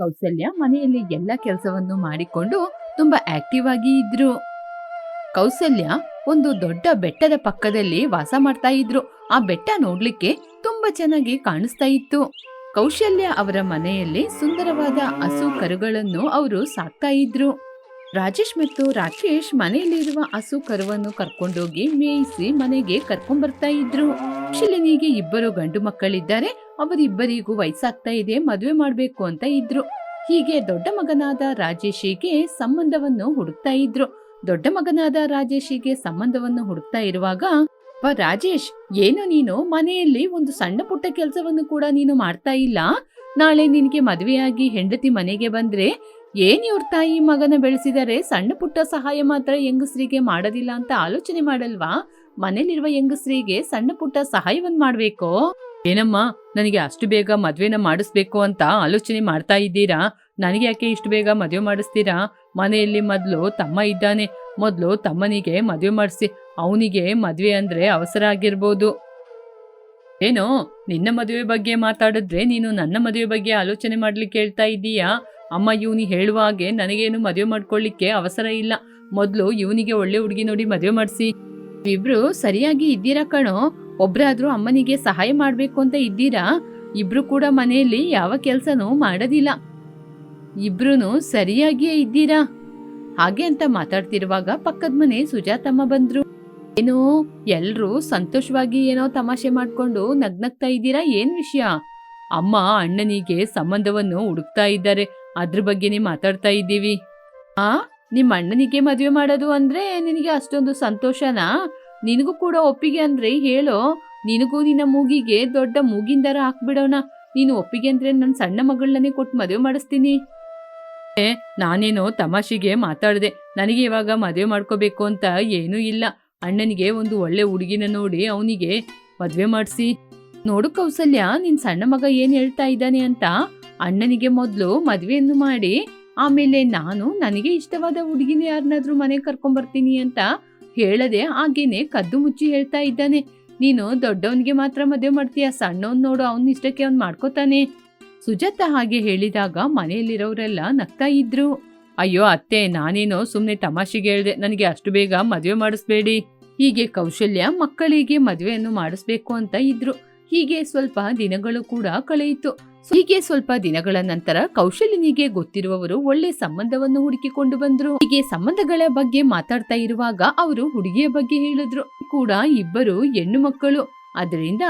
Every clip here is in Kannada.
ಕೌಸಲ್ಯ ಮನೆಯಲ್ಲಿ ಎಲ್ಲ ಕೆಲಸವನ್ನು ಮಾಡಿಕೊಂಡು ತುಂಬಾ ಆಕ್ಟಿವ್ ಆಗಿ ಇದ್ರು. ಕೌಸಲ್ಯ ಒಂದು ದೊಡ್ಡ ಬೆಟ್ಟದ ಪಕ್ಕದಲ್ಲಿ ವಾಸ ಮಾಡ್ತಾ ಇದ್ರು. ಆ ಬೆಟ್ಟ ನೋಡ್ಲಿಕ್ಕೆ ತುಂಬಾ ಚೆನ್ನಾಗಿ ಕಾಣಿಸ್ತಾ ಇತ್ತು. ಕೌಶಲ್ಯ ಅವರ ಮನೆಯಲ್ಲಿ ಸುಂದರವಾದ ಹಸು ಕರುಗಳನ್ನು ಅವರು ಸಾಕ್ತಾ ಇದ್ರು. ರಾಜೇಶ್ ಮತ್ತು ರಾಕೇಶ್ ಮನೆಯಲ್ಲಿರುವ ಹಸು ಕರುವನ್ನು ಕರ್ಕೊಂಡೋಗಿ ಮೇಯಿಸಿ ಮನೆಗೆ ಕರ್ಕೊಂಡ್ ಬರ್ತಾ ಇದ್ರು. ಕೌಶಲ್ಯನಿಗೆ ಇಬ್ಬರು ಗಂಡು ಮಕ್ಕಳಿದ್ದಾರೆ. ಅವರಿಬ್ಬರಿಗೂ ವಯಸ್ಸಾಗ್ತಾ ಇದೆ, ಮದುವೆ ಮಾಡಬೇಕು ಅಂತ ಇದ್ರು. ಹೀಗೆ ದೊಡ್ಡ ಮಗನಾದ ರಾಜೇಶಿಗೆ ಸಂಬಂಧವನ್ನು ಹುಡುಕ್ತಾ ಇದ್ರು. ದೊಡ್ಡ ಮಗನಾದ ರಾಜೇಶಿಗೆ ಸಂಬಂಧವನ್ನು ಹುಡುಕ್ತಾ ಇರುವಾಗ, "ವ, ರಾಜೇಶ್, ಏನು ನೀನು? ಮನೆಯಲ್ಲಿ ಒಂದು ಸಣ್ಣ ಪುಟ್ಟ ಕೆಲಸವನ್ನು ಕೂಡ ನೀನು ಮಾಡ್ತಾ ಇಲ್ಲ? ನಾಳೆ ನಿನಗೆ ಮದುವೆಯಾಗಿ ಹೆಂಡತಿ ಮನೆಗೆ ಬಂದ್ರೆ ಏನ್ ಇವ್ರ ತಾಯಿ ಮಗನ ಬೆಳೆಸಿದರೆ? ಸಣ್ಣ ಪುಟ್ಟ ಸಹಾಯ ಮಾತ್ರ ಹೆಂಗಸ್ರಿಗೆ ಮಾಡೋದಿಲ್ಲ ಅಂತ ಆಲೋಚನೆ ಮಾಡಲ್ವಾ? ಮನೇಲಿರುವ ಹೆಂಗಸ್ರಿಗೆ ಸಣ್ಣ ಪುಟ್ಟ ಸಹಾಯವನ್ನು ಮಾಡ್ಬೇಕು? ಏನಮ್ಮ, ನನಗೆ ಅಷ್ಟು ಬೇಗ ಮದುವೆನ ಮಾಡಿಸ್ಬೇಕು ಅಂತ ಆಲೋಚನೆ ಮಾಡ್ತಾ ಇದ್ದೀರಾ? ನನಗೆ ಯಾಕೆ ಇಷ್ಟು ಬೇಗ ಮದುವೆ ಮಾಡಿಸ್ತೀರಾ? ಮನೆಯಲ್ಲಿ ಮೊದಲು ತಮ್ಮ ಇದ್ದಾನೆ. ಮೊದಲು ತಮ್ಮನಿಗೆ ಮದುವೆ ಮಾಡಿಸಿ, ಅವನಿಗೆ ಮದುವೆ ಅಂದ್ರೆ ಅವಸರ ಆಗಿರ್ಬೋದು. ಏನೋ, ನಿನ್ನ ಮದುವೆ ಬಗ್ಗೆ ಮಾತಾಡಿದ್ರೆ ನೀನು ನನ್ನ ಮದುವೆ ಬಗ್ಗೆ ಆಲೋಚನೆ ಮಾಡ್ಲಿಕ್ಕೆ ಹೇಳ್ತಾ ಇದ್ದೀಯಾ? ಅಮ್ಮ, ಇವನಿ ಹೇಳುವ ಹಾಗೆ ನನಗೇನು ಮದುವೆ ಮಾಡ್ಕೊಳ್ಳಿಕ್ಕೆ ಅವಸರ ಇಲ್ಲ. ಮೊದಲು ಇವನಿಗೆ ಒಳ್ಳೆ ಹುಡುಗಿ ನೋಡಿ ಮದುವೆ ಮಾಡಿಸಿ. ಇಬ್ರು ಸರಿಯಾಗಿ ಇದ್ದೀರಾ ಕಣೋ? ಒಬ್ರಾದ್ರೂ ಅಮ್ಮನಿಗೆ ಸಹಾಯ ಮಾಡಬೇಕು ಅಂತ ಇದ್ದೀರಾ? ಇಬ್ರು ಕೂಡ ಮನೆಯಲ್ಲಿ ಯಾವ ಕೆಲಸನೂ ಮಾಡೋದಿಲ್ಲ. ಇಬ್ರು ಸರಿಯಾಗಿಯೇ ಇದ್ದೀರಾ? ಹಾಗೆ ಅಂತ ಮಾತಾಡ್ತಿರುವಾಗ ಪಕ್ಕದ ಮನೆ ಸುಜಾತಮ್ಮ ಬಂದ್ರು. ಏನೋ ಎಲ್ಲರೂ ಸಂತೋಷವಾಗಿ ಏನೋ ತಮಾಷೆ ಮಾಡ್ಕೊಂಡು ನಗ್ನಗ್ತಾ ಇದ್ದೀರಾ? ಏನ್ ವಿಷಯ? ಅಮ್ಮ ಅಣ್ಣನಿಗೆ ಸಂಬಂಧವನ್ನು ಹುಡುಕ್ತಾ ಇದ್ದಾರೆ. ಅದ್ರ ಬಗ್ಗೆನೇ ಮಾತಾಡ್ತಾ ಇದ್ದೀವಿ. ಆ ನಿಮ್ಮ ಅಣ್ಣನಿಗೆ ಮದುವೆ ಮಾಡೋದು ಅಂದ್ರೆ ನಿನಗೆ ಅಷ್ಟೊಂದು ಸಂತೋಷನಾ? ನಿನಗೂ ಕೂಡ ಒಪ್ಪಿಗೆ ಅಂದ್ರೆ ಹೇಳೋ, ನಿನಗೂ ನಿನ್ನ ಮೂಗಿಗೆ ದೊಡ್ಡ ಮೂಗಿಂದರ ಹಾಕ್ಬಿಡೋಣ. ನೀನು ಒಪ್ಪಿಗೆ ಅಂದ್ರೆ ನನ್ನ ಸಣ್ಣ ಮಗಳನ್ನೇ ಕೊಟ್ಟು ಮದುವೆ ಮಾಡಿಸ್ತೀನಿ. ನಾನೇನೋ ತಮಾಷೆಗೆ ಮಾತಾಡಿದೆ. ನನಗೆ ಇವಾಗ ಮದುವೆ ಮಾಡ್ಕೋಬೇಕು ಅಂತ ಏನೂ ಇಲ್ಲ. ಅಣ್ಣನಿಗೆ ಒಂದು ಒಳ್ಳೆ ಹುಡುಗಿನ ನೋಡಿ ಅವನಿಗೆ ಮದುವೆ ಮಾಡಿಸಿ. ನೋಡು ಕೌಸಲ್ಯ, ನಿನ್ ಸಣ್ಣ ಮಗ ಏನ್ ಹೇಳ್ತಾ ಇದ್ದಾನೆ ಅಂತ. ಅಣ್ಣನಿಗೆ ಮೊದಲು ಮದುವೆಯನ್ನು ಮಾಡಿ, ಆಮೇಲೆ ನಾನು ನನಗೆ ಇಷ್ಟವಾದ ಹುಡುಗಿನ ಯಾರನ್ನಾದ್ರೂ ಮನೆ ಕರ್ಕೊಂಬರ್ತೀನಿ ಅಂತ ಹೇಳದೆ ಹಾಗೇನೆ ಕದ್ದು ಮುಚ್ಚಿ ಹೇಳ್ತಾ ಇದ್ದಾನೆ. ನೀನು ದೊಡ್ಡವನಿಗೆ ಮಾತ್ರ ಮದುವೆ ಮಾಡ್ತೀಯ? ಸಣ್ಣವನ್ ನೋಡು, ಅವನ ಇಷ್ಟಕ್ಕೆ ಅವ್ನ್ ಮಾಡ್ಕೋತಾನೆ. ಸುಜಾತ ಹಾಗೆ ಹೇಳಿದಾಗ ಮನೆಯಲ್ಲಿರೋರೆಲ್ಲ ನಗ್ತಾ ಇದ್ರು. ಅಯ್ಯೋ ಅತ್ತೆ, ನಾನೇನೋ ಸುಮ್ಮನೆ ತಮಾಷೆಗೆ ಹೇಳ್ದೆ. ನನಗೆ ಅಷ್ಟು ಬೇಗ ಮದುವೆ ಮಾಡಿಸ್ಬೇಡಿ. ಹೀಗೆ ಕೌಶಲ್ಯ ಮಕ್ಕಳಿಗೆ ಮದುವೆಯನ್ನು ಮಾಡಿಸ್ಬೇಕು ಅಂತ ಇದ್ರು. ಹೀಗೆ ಸ್ವಲ್ಪ ದಿನಗಳು ಕೂಡ ಕಳೆಯಿತು. ಹೀಗೆ ಸ್ವಲ್ಪ ದಿನಗಳ ನಂತರ ಕೌಶಲ್ಯನಿಗೆ ಗೊತ್ತಿರುವವರು ಒಳ್ಳೆ ಸಂಬಂಧವನ್ನು ಹುಡುಕಿಕೊಂಡು ಬಂದ್ರು. ಹೀಗೆ ಸಂಬಂಧಗಳ ಬಗ್ಗೆ ಮಾತಾಡ್ತಾ ಇರುವಾಗ ಅವರು ಹುಡುಗಿಯ ಬಗ್ಗೆ ಹೇಳಿದ್ರು. ಕೂಡ ಇಬ್ಬರು ಹೆಣ್ಣು ಮಕ್ಕಳು. ಅದರಿಂದ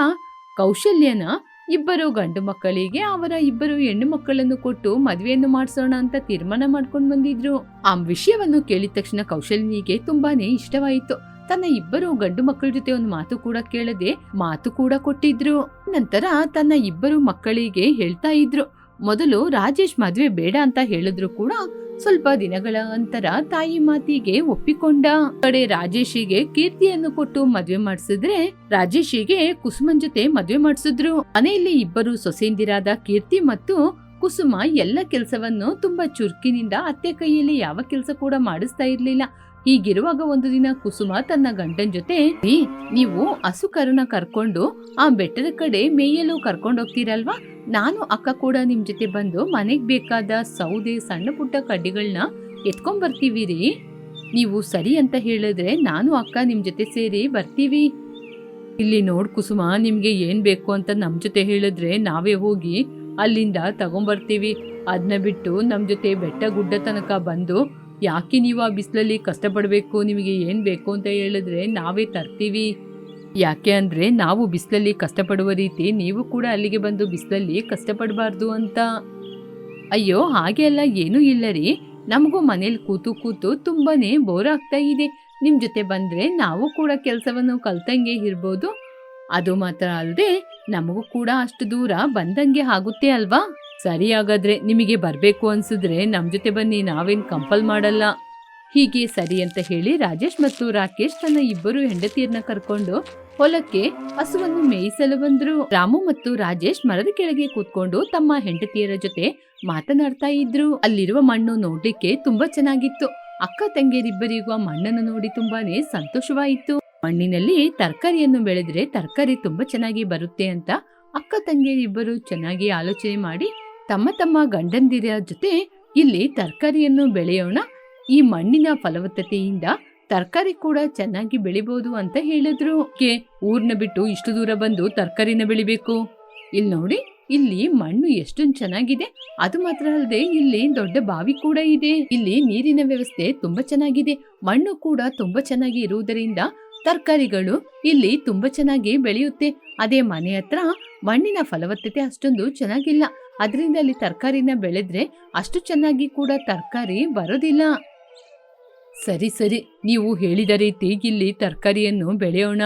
ಕೌಶಲ್ಯನ ಇಬ್ಬರು ಗಂಡು ಮಕ್ಕಳಿಗೆ ಅವರ ಇಬ್ಬರು ಹೆಣ್ಣು ಮಕ್ಕಳನ್ನು ಕೊಟ್ಟು ಮದುವೆಯನ್ನು ಮಾಡಿಸೋಣ ಅಂತ ತೀರ್ಮಾನ ಮಾಡ್ಕೊಂಡು ಬಂದಿದ್ರು. ಆ ವಿಷಯವನ್ನು ಕೇಳಿದ ತಕ್ಷಣ ಕೌಶಲ್ಯನಿಗೆ ತುಂಬಾನೇ ಇಷ್ಟವಾಯಿತು. ತನ್ನ ಇಬ್ಬರು ಗಂಡು ಮಕ್ಕಳ ಜೊತೆ ಒಂದು ಮಾತು ಕೂಡ ಕೇಳದೆ ಮಾತು ಕೂಡ ಕೊಟ್ಟಿದ್ರು. ನಂತರ ತನ್ನ ಇಬ್ಬರು ಮಕ್ಕಳಿಗೆ ಹೇಳ್ತಾ ಇದ್ರು. ಮೊದಲು ರಾಜೇಶ್ ಮದ್ವೆ ಬೇಡ ಅಂತ ಹೇಳಿದ್ರು ಕೂಡ ಸ್ವಲ್ಪ ದಿನಗಳ ನಂತರ ತಾಯಿ ಮಾತಿಗೆ ಒಪ್ಪಿಕೊಂಡ. ಕಡೆ ರಾಜೇಶಿಗೆ ಕೀರ್ತಿಯನ್ನು ಕೊಟ್ಟು ಮದ್ವೆ ಮಾಡಿಸಿದ್ರೆ ರಾಜೇಶಿಗೆ ಕುಸುಮನ್ ಜೊತೆ ಮದ್ವೆ ಮಾಡಿಸಿದ್ರು. ಮನೆಯಲ್ಲಿ ಇಬ್ಬರು ಸೊಸೆಂದಿರಾದ ಕೀರ್ತಿ ಮತ್ತು ಕುಸುಮ ಎಲ್ಲ ಕೆಲಸವನ್ನು ತುಂಬಾ ಚುರುಕಿನಿಂದ ಅತ್ತೆ ಕೈಯಲ್ಲಿ ಯಾವ ಕೆಲಸ ಕೂಡ ಮಾಡಿಸ್ತಾ ಇರ್ಲಿಲ್ಲ. ಹೀಗಿರುವಾಗ ಒಂದು ದಿನ ಕುಸುಮ ತನ್ನ ಗಂಡನ ಜೊತೆ "ರೀ, ನೀವು ಹಸು ಕರುನ ಕರ್ಕೊಂಡು ಆ ಬೆಟ್ಟದ ಕಡೆ ಮೇಯಲು ಕರ್ಕೊಂಡು ಹೋಗ್ತೀರಲ್ವಾ ನಾನು ಅಕ್ಕ ಕೂಡ ನಿಮ್ ಜೊತೆ ಬಂದು ಮನೆಗೆ ಬೇಕಾದ ಸೌದೆ ಸಣ್ಣ ಪುಟ್ಟ ಕಡ್ಡಿಗಳನ್ನ ಎತ್ಕೊಂಡ್ ಬರ್ತೀವಿ ರೀ. ನೀವು ಸರಿ ಅಂತ ಹೇಳಿದ್ರೆ ನಾನು ಅಕ್ಕ ನಿಮ್ ಜೊತೆ ಸೇರಿ ಬರ್ತೀವಿ. ಇಲ್ಲಿ ನೋಡ್ ಕುಸುಮ ನಿಮ್ಗೆ ಏನ್ ಬೇಕು ಅಂತ ನಮ್ ಜೊತೆ ಹೇಳಿದ್ರೆ ನಾವೇ ಹೋಗಿ ಅಲ್ಲಿಂದ ತಗೊಂಬರ್ತೀವಿ. ಅದನ್ನ ಬಿಟ್ಟು ನಮ್ ಜೊತೆ ಬೆಟ್ಟ ಗುಡ್ಡ ತನಕ ಬಂದು ಯಾಕೆ ನೀವು ಆ ಬಿಸಿಲಲ್ಲಿ ಕಷ್ಟಪಡಬೇಕು? ನಿಮಗೆ ಏನು ಬೇಕು ಅಂತ ಹೇಳಿದ್ರೆ ನಾವೇ ತರ್ತೀವಿ. ಯಾಕೆ ಅಂದರೆ ನಾವು ಬಿಸಿಲಲ್ಲಿ ಕಷ್ಟಪಡುವ ರೀತಿ ನೀವು ಕೂಡ ಅಲ್ಲಿಗೆ ಬಂದು ಬಿಸಿಲಲ್ಲಿ ಕಷ್ಟಪಡಬಾರ್ದು ಅಂತ. ಅಯ್ಯೋ, ಹಾಗೆ ಅಲ್ಲ, ಏನೂ ಇಲ್ಲ ರೀ. ನಮಗೂ ಮನೇಲಿ ಕೂತು ಕೂತು ತುಂಬಾನೇ ಬೋರ್ ಆಗ್ತಾ ಇದೆ. ನಿಮ್ಮ ಜೊತೆ ಬಂದರೆ ನಾವು ಕೂಡ ಕೆಲಸವನ್ನು ಕಲ್ತಂಗೆ ಇರ್ಬೋದು. ಅದು ಮಾತ್ರ ಅಲ್ಲದೆ ನಮಗೂ ಕೂಡ ಅಷ್ಟು ದೂರ ಬಂದಂಗೆ ಆಗುತ್ತೆ ಅಲ್ವಾ? ಸರಿ ಹಾಗಾದ್ರೆ ನಿಮಗೆ ಬರಬೇಕು ಅನ್ಸಿದ್ರೆ ನಮ್ಮ ಜೊತೆ ಬನ್ನಿ, ನಾವೇನ್ ಕಂಪಲ್ ಮಾಡಲ್ಲ. ಹೀಗೆ ಸರಿ ಅಂತ ಹೇಳಿ ರಾಜೇಶ್ ಮತ್ತು ರಾಕೇಶ್ ತನ್ನ ಇಬ್ಬರು ಹೆಂಡತಿಯರನ್ನ ಕರ್ಕೊಂಡು ಹೊಲಕ್ಕೆ ಹಸುವನ್ನು ಮೇಯಿಸಲು ಬಂದ್ರು. ರಾಮು ಮತ್ತು ರಾಜೇಶ್ ಮರದ ಕೆಳಗೆ ಕೂತ್ಕೊಂಡು ತಮ್ಮ ಹೆಂಡತಿಯರ ಜೊತೆ ಮಾತನಾಡ್ತಾ ಇದ್ರು. ಅಲ್ಲಿರುವ ಮಣ್ಣು ನೋಡ್ಲಿಕ್ಕೆ ತುಂಬಾ ಚೆನ್ನಾಗಿತ್ತು. ಅಕ್ಕ ತಂಗಿಯರಿಬ್ಬರಿಗೂ ಮಣ್ಣನ್ನು ನೋಡಿ ತುಂಬಾನೇ ಸಂತೋಷವಾಯಿತು. ಮಣ್ಣಿನಲ್ಲಿ ತರಕಾರಿಯನ್ನು ಬೆಳೆದ್ರೆ ತರಕಾರಿ ತುಂಬಾ ಚೆನ್ನಾಗಿ ಬರುತ್ತೆ ಅಂತ ಅಕ್ಕ ತಂಗಿಯರಿಬ್ಬರು ಚೆನ್ನಾಗಿ ಆಲೋಚನೆ ಮಾಡಿ ತಮ್ಮ ತಮ್ಮ ಗಂಡಂದಿರ ಜೊತೆ ಇಲ್ಲಿ ತರಕಾರಿಯನ್ನು ಬೆಳೆಯೋಣ. ಈ ಮಣ್ಣಿನ ಫಲವತ್ತತೆಯಿಂದ ತರಕಾರಿ ಕೂಡ ಚೆನ್ನಾಗಿ ಬೆಳಿಬಹುದು ಅಂತ ಹೇಳಿದ್ರು. ಊರ್ನ ಬಿಟ್ಟು ಇಷ್ಟು ದೂರ ಬಂದು ತರಕಾರಿನ ಬೆಳಿಬೇಕು? ಇಲ್ಲಿ ನೋಡಿ, ಇಲ್ಲಿ ಮಣ್ಣು ಎಷ್ಟೊಂದು ಚೆನ್ನಾಗಿದೆ. ಅದು ಮಾತ್ರ ಅಲ್ಲದೆ ಇಲ್ಲಿ ದೊಡ್ಡ ಬಾವಿ ಕೂಡ ಇದೆ. ಇಲ್ಲಿ ನೀರಿನ ವ್ಯವಸ್ಥೆ ತುಂಬಾ ಚೆನ್ನಾಗಿದೆ. ಮಣ್ಣು ಕೂಡ ತುಂಬಾ ಚೆನ್ನಾಗಿ ಇರುವುದರಿಂದ ತರಕಾರಿಗಳು ಇಲ್ಲಿ ತುಂಬಾ ಚೆನ್ನಾಗಿ ಬೆಳೆಯುತ್ತೆ. ಅದೇ ಮನೆ ಹತ್ರ ಮಣ್ಣಿನ ಫಲವತ್ತತೆ ಅಷ್ಟೊಂದು ಚೆನ್ನಾಗಿಲ್ಲ. ಅದರಿಂದ ಅಲ್ಲಿ ತರಕಾರಿನ ಬೆಳೆದ್ರೆ ಅಷ್ಟು ಚೆನ್ನಾಗಿ ಕೂಡ ತರಕಾರಿ ಬರೋದಿಲ್ಲ. ಸರಿ ಸರಿ. ನೀವು ಹೇಳಿದ ರೀತಿ ಇಲ್ಲಿ ತರಕಾರಿಯನ್ನು ಬೆಳೆಯೋಣ.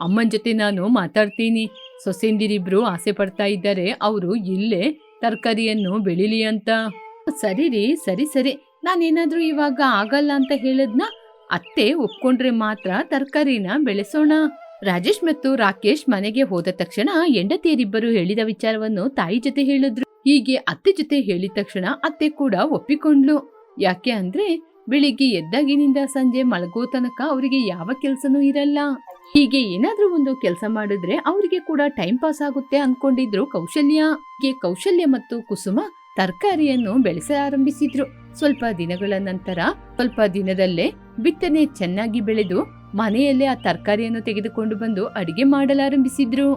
ಅಮ್ಮನ ಜೊತೆ ನಾನು ಮಾತಾಡ್ತೀನಿ. ಸೊಸೆಂದಿರಿಬ್ರು ಆಸೆ ಪಡ್ತಾ ಇದ್ದಾರೆ. ಅವರು ಇಲ್ಲೇ ತರಕಾರಿಯನ್ನು ಬೆಳಿಲಿ ಅಂತ. ಸರಿ ರೀ, ಸರಿ ಸರಿ. ನಾನೇನಾದರೂ ಇವಾಗ ಆಗಲ್ಲ ಅಂತ ಹೇಳದ್ನ? ಅತ್ತೆ ಒಪ್ಕೊಂಡ್ರೆ ಮಾತ್ರ ತರಕಾರಿನ ಬೆಳೆಸೋಣ. ರಾಜೇಶ್ ಮತ್ತು ರಾಕೇಶ್ ಮನೆಗೆ ಹೋದ ತಕ್ಷಣ ಹೆಂಡತಿಯರಿಬ್ಬರು ಹೇಳಿದ ವಿಚಾರವನ್ನು ತಾಯಿ ಜೊತೆ ಹೇಳಿದ್ರು. ಹೀಗೆ ಅತ್ತೆ ಜೊತೆ ಹೇಳಿದ ತಕ್ಷಣ ಅತ್ತೆ ಕೂಡ ಒಪ್ಪಿಕೊಂಡ್ಲು ಯಾಕೆ ಅಂದ್ರೆ ಬೆಳಿಗ್ಗೆ ಎದ್ದಾಗಿನಿಂದ ಸಂಜೆ ಮಲಗೋ ತನಕ ಅವರಿಗೆ ಯಾವ ಕೆಲಸನೂ ಇರಲ್ಲ. ಹೀಗೆ ಏನಾದ್ರೂ ಒಂದು ಕೆಲಸ ಮಾಡಿದ್ರೆ ಅವರಿಗೆ ಕೂಡ ಟೈಮ್ ಪಾಸ್ ಆಗುತ್ತೆ ಅನ್ಕೊಂಡಿದ್ರು ಕೌಶಲ್ಯ. ಕೌಶಲ್ಯ ಮತ್ತು ಕುಸುಮ ತರಕಾರಿಯನ್ನು ಬೆಳೆಸ ಆರಂಭಿಸಿದ್ರು. ಸ್ವಲ್ಪ ದಿನಗಳ ನಂತರ, ಸ್ವಲ್ಪ ದಿನದಲ್ಲೇ ಬಿತ್ತನೆ ಚೆನ್ನಾಗಿ ಬೆಳೆದು ಮನೆಯಲ್ಲೇ ಆ ತರಕಾರಿಯನ್ನು ತೆಗೆದುಕೊಂಡು ಬಂದು ಅಡಿಗೆ ಮಾಡಲಾರಂಭಿಸಿದ್ರು.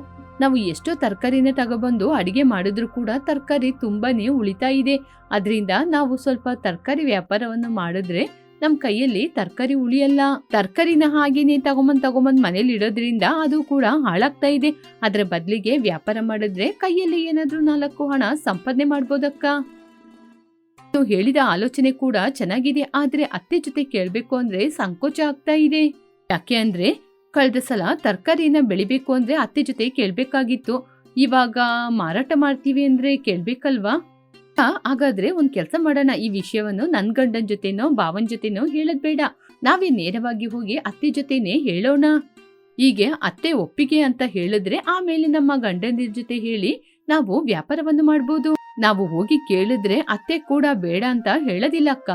ನಾವು ಎಷ್ಟೋ ತರಕಾರಿನ ತಗೊಬಂದು ಅಡಿಗೆ ಮಾಡಿದ್ರು ಕೂಡ ತರಕಾರಿ ತುಂಬಾನೇ ಉಳಿತಾ ಇದೆ. ಅದರಿಂದ ನಾವು ಸ್ವಲ್ಪ ತರಕಾರಿ ವ್ಯಾಪಾರವನ್ನು ಮಾಡಿದ್ರೆ ನಮ್ ಕೈಯಲ್ಲಿ ತರಕಾರಿ ಉಳಿಯಲ್ಲ. ತರಕಾರಿನ ಹಾಗೇನೆ ತಗೊಂಬಂದ್ ತಗೊಂಬಂದ್ ಮನೇಲಿ ಇಡೋದ್ರಿಂದ ಅದು ಕೂಡ ಹಾಳಾಗ್ತಾ ಇದೆ. ಅದರ ಬದಲಿಗೆ ವ್ಯಾಪಾರ ಮಾಡಿದ್ರೆ ಕೈಯಲ್ಲಿ ಏನಾದ್ರೂ ನಾಲ್ಕು ಹಣ ಸಂಪಾದನೆ ಮಾಡ್ಬೋದಕ್ಕ? ಹೇಳಿದ ಆಲೋಚನೆ ಕೂಡ ಚೆನ್ನಾಗಿದೆ, ಆದ್ರೆ ಅತ್ತೆ ಜೊತೆ ಕೇಳ್ಬೇಕು ಅಂದ್ರೆ ಸಂಕೋಚ ಆಗ್ತಾ ಇದೆ. ಯಾಕೆ ಅಂದ್ರೆ ಕಳೆದ ಸಲ ತರಕಾರಿನ ಬೆಳಿಬೇಕು ಅಂದ್ರೆ ಅತ್ತೆ ಜೊತೆ ಕೇಳ್ಬೇಕಾಗಿತ್ತು. ಇವಾಗ ಮಾರಾಟ ಮಾಡ್ತೀವಿ ಅಂದ್ರೆ ಕೇಳ್ಬೇಕಲ್ವಾ? ಹಾಗಾದ್ರೆ ಒಂದ್ ಕೆಲಸ ಮಾಡೋಣ, ಈ ವಿಷಯವನ್ನು ನನ್ ಗಂಡನ್ ಜೊತೆನೋ, ಭಾವನ್ ಜೊತೆನೋ ಹೇಳದ್ ಬೇಡ. ನಾವೇ ನೇರವಾಗಿ ಹೋಗಿ ಅತ್ತೆ ಜೊತೆನೆ ಹೇಳೋಣ. ಹೀಗೆ ಅತ್ತೆ ಒಪ್ಪಿಗೆ ಅಂತ ಹೇಳಿದ್ರೆ ಆಮೇಲೆ ನಮ್ಮ ಗಂಡನ ಜೊತೆ ಹೇಳಿ ನಾವು ವ್ಯಾಪಾರವನ್ನು ಮಾಡ್ಬೋದು. ನಾವು ಹೋಗಿ ಕೇಳಿದ್ರೆ ಅತ್ತೆ ಕೂಡ ಬೇಡ ಅಂತ ಹೇಳೋದಿಲ್ಲಕ್ಕ.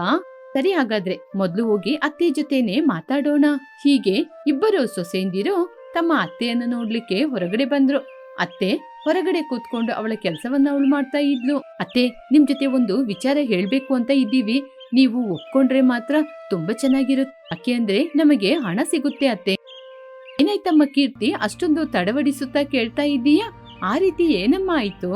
ಸರಿ ಹಾಗಾದ್ರೆ ಮೊದ್ಲು ಹೋಗಿ ಅತ್ತೆ ಜೊತೆನೆ ಮಾತಾಡೋಣ. ಹೀಗೆ ಇಬ್ಬರು ಸೊಸೆಂದಿರು ತಮ್ಮ ಅತ್ತೆಯನ್ನು ನೋಡ್ಲಿಕ್ಕೆ ಹೊರಗಡೆ ಬಂದ್ರು. ಅತ್ತೆ ಹೊರಗಡೆ ಕೂತ್ಕೊಂಡು ಅವಳ ಕೆಲಸವನ್ನ ಅವಳು ಮಾಡ್ತಾ ಇದ್ಲು. ಅತ್ತೆ, ನಿಮ್ ಜೊತೆ ಒಂದು ವಿಚಾರ ಹೇಳ್ಬೇಕು ಅಂತ ಇದ್ದೀವಿ. ನೀವು ಒಪ್ಕೊಂಡ್ರೆ ಮಾತ್ರ ತುಂಬಾ ಚೆನ್ನಾಗಿರುತ್ತೆ ಯಾಕೆ ಅಂದ್ರೆ ನಮಗೆ ಹಣ ಸಿಗುತ್ತೆ ಅತ್ತೆ. ಏನಾಯ್ತಮ್ಮ ಕೀರ್ತಿ, ಅಷ್ಟೊಂದು ತಡವಡಿಸುತ್ತಾ ಕೇಳ್ತಾ ಇದ್ದೀಯಾ? ಆ ರೀತಿ ಏನಮ್ಮ ಆಯ್ತು?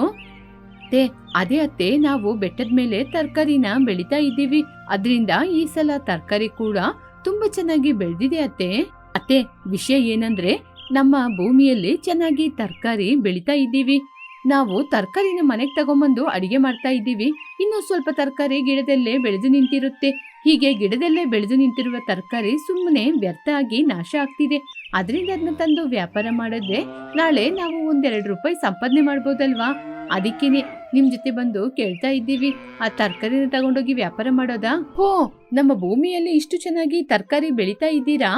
ಅತ್ತೆ, ಅದೇ ಅತ್ತೆ, ನಾವು ಬೆಟ್ಟದ ಮೇಲೆ ತರಕಾರಿನ ಬೆಳಿತಾ ಇದ್ದೀವಿ. ಅದರಿಂದ ಈ ಸಲ ತರಕಾರಿ ಕೂಡ ತುಂಬಾ ಚೆನ್ನಾಗಿ ಬೆಳೆದಿದೆ ಅತ್ತೆ. ಅತ್ತೆ, ವಿಷಯ ಏನಂದ್ರೆ, ನಮ್ಮ ಭೂಮಿಯಲ್ಲಿ ಚೆನ್ನಾಗಿ ತರಕಾರಿ ಬೆಳಿತಾ ಇದ್ದೀವಿ. ನಾವು ತರಕಾರಿನ ಮನೆಗೆ ತಗೊಂಬಂದು ಅಡಿಗೆ ಮಾಡ್ತಾ ಇದ್ದೀವಿ. ಇನ್ನು ಸ್ವಲ್ಪ ತರಕಾರಿ ಗಿಡದಲ್ಲೇ ಬೆಳೆದು ನಿಂತಿರುತ್ತೆ. ಹೀಗೆ ಗಿಡದಲ್ಲೇ ಬೆಳೆದು ನಿಂತಿರುವ ತರಕಾರಿ ಸುಮ್ಮನೆ ವ್ಯರ್ಥ ಆಗಿ ನಾಶ ಆಗ್ತಿದೆ. ಅದರಿಂದ ಅದನ್ನ ತಂದು ವ್ಯಾಪಾರ ಮಾಡಿದ್ರೆ ನಾಳೆ ನಾವು ಒಂದೆರಡು ರೂಪಾಯಿ ಸಂಪಾದನೆ ಮಾಡ್ಬೋದಲ್ವಾ? ಅದಕ್ಕೇನೆ ನಿಮ್ ಜೊತೆ ಬಂದು ಕೇಳ್ತಾ ಇದ್ದೀವಿ. ಆ ತರಕಾರಿನ ತಗೊಂಡೋಗಿ ವ್ಯಾಪಾರ ಮಾಡೋದಾ? ಹೋ, ನಮ್ಮ ಭೂಮಿಯಲ್ಲಿ ಇಷ್ಟು ಚೆನ್ನಾಗಿ ತರಕಾರಿ ಬೆಳಿತಾ ಇದ್ದೀರಾ?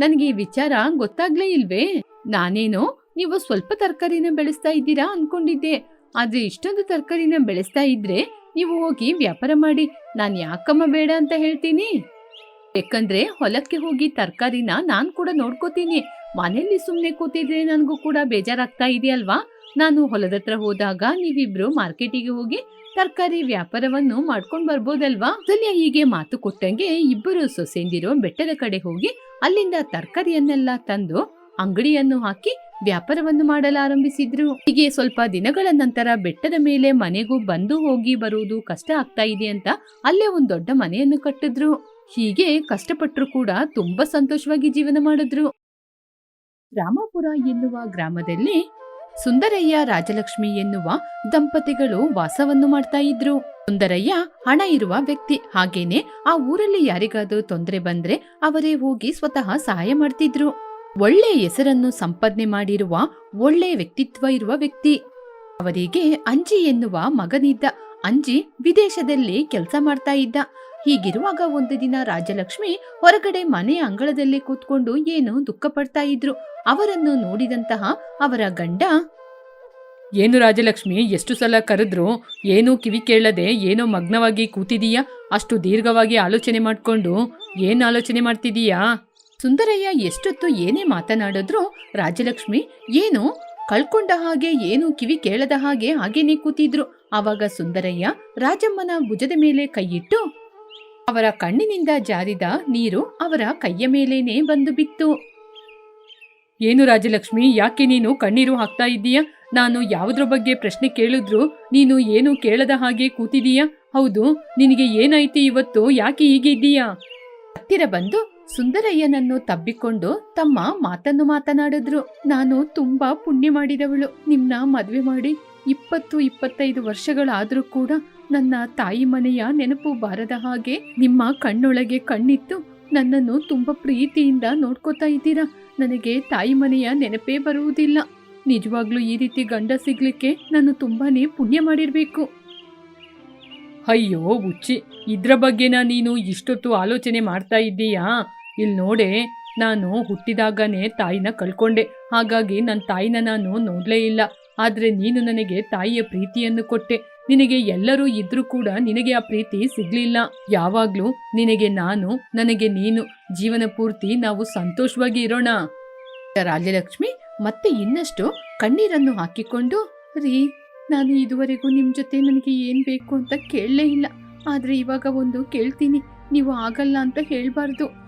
ನನಗೆ ಈ ವಿಚಾರ ಗೊತ್ತಾಗ್ಲೇ ಇಲ್ವೇ? ನಾನೇನೋ ನೀವು ಸ್ವಲ್ಪ ತರಕಾರಿನ ಬೆಳೆಸ್ತಾ ಇದ್ದೀರಾ ಅನ್ಕೊಂಡಿದ್ದೆ. ಆದ್ರೆ ಇಷ್ಟೊಂದು ತರಕಾರಿನ ಬೆಳೆಸ್ತಾ ಇದ್ರೆ ನೀವು ಹೋಗಿ ವ್ಯಾಪಾರ ಮಾಡಿ. ನಾನ್ ಯಾಕಮ್ಮ ಬೇಡ ಅಂತ ಹೇಳ್ತೀನಿ? ಯಾಕಂದ್ರೆ ಹೊಲಕ್ಕೆ ಹೋಗಿ ತರಕಾರಿನ ನಾನ್ ಕೂಡ ನೋಡ್ಕೋತೀನಿ. ಮನೆಯಲ್ಲಿ ಸುಮ್ಮನೆ ಕೂತಿದ್ರೆ ನನಗೂ ಕೂಡ ಬೇಜಾರಾಗ್ತಾ ಇದೆಯಲ್ವಾ? ನಾನು ಹೊಲದ ಹತ್ರ ಹೋದಾಗ ನೀವಿಬ್ರು ಮಾರ್ಕೆಟಿಗೆ ಹೋಗಿ ತರಕಾರಿ ವ್ಯಾಪಾರವನ್ನು ಮಾಡ್ಕೊಂಡು ಬರ್ಬೋದಲ್ವಾ? ಸಲ್ಯ ಹೀಗೆ ಮಾತು ಕೊಟ್ಟಂಗೆ ಇಬ್ಬರು ಸೊಸೆಂದಿರೋ ಬೆಟ್ಟದ ಕಡೆ ಹೋಗಿ ಅಲ್ಲಿಂದ ತರಕಾರಿಯನ್ನೆಲ್ಲ ತಂದು ಅಂಗಡಿಯನ್ನು ಹಾಕಿ ವ್ಯಾಪಾರವನ್ನು ಮಾಡಲಾರಂಭಿಸಿದ್ರು. ಹೀಗೆ ಸ್ವಲ್ಪ ದಿನಗಳ ನಂತರ ಬೆಟ್ಟದ ಮೇಲೆ ಮನೆಗೂ ಬಂದು ಹೋಗಿ ಬರುವುದು ಕಷ್ಟ ಆಗ್ತಾ ಇದೆ ಅಂತ ಅಲ್ಲೇ ಒಂದು ದೊಡ್ಡ ಮನೆಯನ್ನು ಕಟ್ಟಿದ್ರು. ಹೀಗೆ ಕಷ್ಟಪಟ್ಟರು ಕೂಡ ತುಂಬಾ ಸಂತೋಷವಾಗಿ ಜೀವನ ಮಾಡಿದ್ರು. ರಾಮಾಪುರ ಎನ್ನುವ ಗ್ರಾಮದಲ್ಲಿ ಸುಂದರಯ್ಯ ರಾಜಲಕ್ಷ್ಮಿ ಎನ್ನುವ ದಂಪತಿಗಳು ವಾಸವನ್ನು ಮಾಡ್ತಾ ಇದ್ರು. ಸುಂದರಯ್ಯ ಹಣ ಇರುವ ವ್ಯಕ್ತಿ. ಹಾಗೇನೆ ಆ ಊರಲ್ಲಿ ಯಾರಿಗಾದ್ರೂ ತೊಂದರೆ ಬಂದ್ರೆ ಅವರೇ ಹೋಗಿ ಸ್ವತಃ ಸಹಾಯ ಮಾಡ್ತಿದ್ರು. ಒಳ್ಳೆ ಹೆಸರನ್ನು ಸಂಪಾದನೆ ಮಾಡಿರುವ, ಒಳ್ಳೆ ವ್ಯಕ್ತಿತ್ವ ಇರುವ ವ್ಯಕ್ತಿ. ಅವರಿಗೆ ಅಂಜಿ ಎನ್ನುವ ಮಗನಿದ್ದ. ಅಂಜಿ ವಿದೇಶದಲ್ಲಿ ಕೆಲಸ ಮಾಡ್ತಾ ಇದ್ದ. ಹೀಗಿರುವಾಗ ಒಂದು ದಿನ ರಾಜಲಕ್ಷ್ಮಿ ಹೊರಗಡೆ ಮನೆಯ ಅಂಗಳದಲ್ಲಿ ಕೂತ್ಕೊಂಡು ಏನು ದುಃಖ ಪಡ್ತಾ ಇದ್ರು. ಅವರನ್ನು ನೋಡಿದಂತಹ ಅವರ ಗಂಡ ಏನು ರಾಜಲಕ್ಷ್ಮಿ ಎಷ್ಟು ಸಲ ಕರೆದ್ರು? ಏನೂ ಕಿವಿ ಕೇಳದೆ ಏನೋ ಮಗ್ನವಾಗಿ ಕೂತಿದೀಯಾ? ಅಷ್ಟು ದೀರ್ಘವಾಗಿ ಆಲೋಚನೆ ಮಾಡ್ಕೊಂಡು ಏನ್ ಆಲೋಚನೆ ಮಾಡ್ತಿದೀಯಾ? ಸುಂದರಯ್ಯ ಎಷ್ಟೊತ್ತು ಏನೇ ಮಾತನಾಡಿದ್ರು ರಾಜಲಕ್ಷ್ಮಿ ಏನು ಕಳ್ಕೊಂಡ ಹಾಗೆ ಏನು ಕಿವಿ ಕೇಳದ ಹಾಗೆ ಹಾಗೇನೆ ಕೂತಿದ್ರು. ಆವಾಗ ಸುಂದರಯ್ಯ ರಾಜಮ್ಮನ ಭುಜದ ಮೇಲೆ ಕೈಯಿಟ್ಟು ಅವರ ಕಣ್ಣಿನಿಂದ ಜಾರಿದ ನೀರು ಅವರ ಕೈಯ ಮೇಲೇನೆ ಬಂದು ಬಿತ್ತು. ಏನು ರಾಜಲಕ್ಷ್ಮಿ, ಯಾಕೆ ನೀನು ಕಣ್ಣೀರು ಹಾಕ್ತಾ ಇದ್ದೀಯ? ನಾನು ಯಾವುದ್ರ ಬಗ್ಗೆ ಪ್ರಶ್ನೆ ಕೇಳಿದ್ರು ನೀನು ಏನು ಕೇಳದ ಹಾಗೆ ಕೂತಿದೀಯ? ಹೌದು, ನಿನಗೆ ಏನಾಯ್ತು ಇವತ್ತು? ಯಾಕೆ ಹೀಗೆ ಇದ್ದೀಯಾ ಹತ್ತಿರ ಬಂದು ಸುಂದರಯ್ಯನನ್ನು ತಬ್ಬಿಕೊಂಡು ತಮ್ಮ ಮಾತನ್ನು ಮಾತನಾಡಿದ್ರು. ನಾನು ತುಂಬಾ ಪುಣ್ಯ ಮಾಡಿದವಳು. ನಿಮ್ನ ಮದುವೆ ಮಾಡಿ ಇಪ್ಪತ್ತು ಇಪ್ಪತ್ತೈದು ವರ್ಷಗಳಾದರೂ ಕೂಡ ನನ್ನ ತಾಯಿ ಮನೆಯ ನೆನಪು ಬಾರದ ಹಾಗೆ ನಿಮ್ಮ ಕಣ್ಣೊಳಗೆ ಕಣ್ಣಿತ್ತು. ನನ್ನನ್ನು ತುಂಬ ಪ್ರೀತಿಯಿಂದ ನೋಡ್ಕೋತಾ ಇದ್ದೀರಾ? ನನಗೆ ತಾಯಿ ಮನೆಯ ನೆನಪೇ ಬರುವುದಿಲ್ಲ. ನಿಜವಾಗ್ಲೂ ಈ ರೀತಿ ಗಂಡ ಸಿಗ್ಲಿಕ್ಕೆ ನಾನು ತುಂಬಾನೇ ಪುಣ್ಯ ಮಾಡಿರ್ಬೇಕು. ಅಯ್ಯೋ, ಹುಚ್ಚಿ. ಇದ್ರ ಬಗ್ಗೆನ ನೀನು ಇಷ್ಟೊತ್ತು ಆಲೋಚನೆ ಮಾಡ್ತಾ ಇದ್ದೀಯಾ? ಇಲ್ಲಿ ನೋಡೆ, ನಾನು ಹುಟ್ಟಿದಾಗನೇ ತಾಯಿನ ಕಳ್ಕೊಂಡೆ. ಹಾಗಾಗಿ ನನ್ನ ತಾಯಿನ ನಾನು ನೋಡಲೇ ಇಲ್ಲ. ಆದರೆ ನೀನು ನನಗೆ ತಾಯಿಯ ಪ್ರೀತಿಯನ್ನು ಕೊಟ್ಟೆ. ನಿನಗೆ ಎಲ್ಲರೂ ಇದ್ರೂ ಕೂಡ ನಿನಗೆ ಆ ಪ್ರೀತಿ ಸಿಗ್ಲಿಲ್ಲ. ಯಾವಾಗ್ಲೂ ನಿನಗೆ ನಾನು, ನನಗೆ ನೀನು, ಜೀವನ ಪೂರ್ತಿ ನಾವು ಸಂತೋಷವಾಗಿ ಇರೋಣ. ರಾಜ್ಯಲಕ್ಷ್ಮಿ, ಮತ್ತೆ ಇನ್ನಷ್ಟು ಕಣ್ಣೀರನ್ನು ಹಾಕಿಕೊಂಡು, ರೀ, ನಾನು ಇದುವರೆಗೂ ನಿಮ್ಮ ಜೊತೆ ನನಗೆ ಏನು ಬೇಕು ಅಂತ ಕೇಳಲೇ ಇಲ್ಲ. ಆದರೆ ಇವಾಗ ಒಂದು ಕೇಳ್ತೀನಿ, ನೀವು ಆಗಲ್ಲ ಅಂತ ಹೇಳಬಾರ್ದು.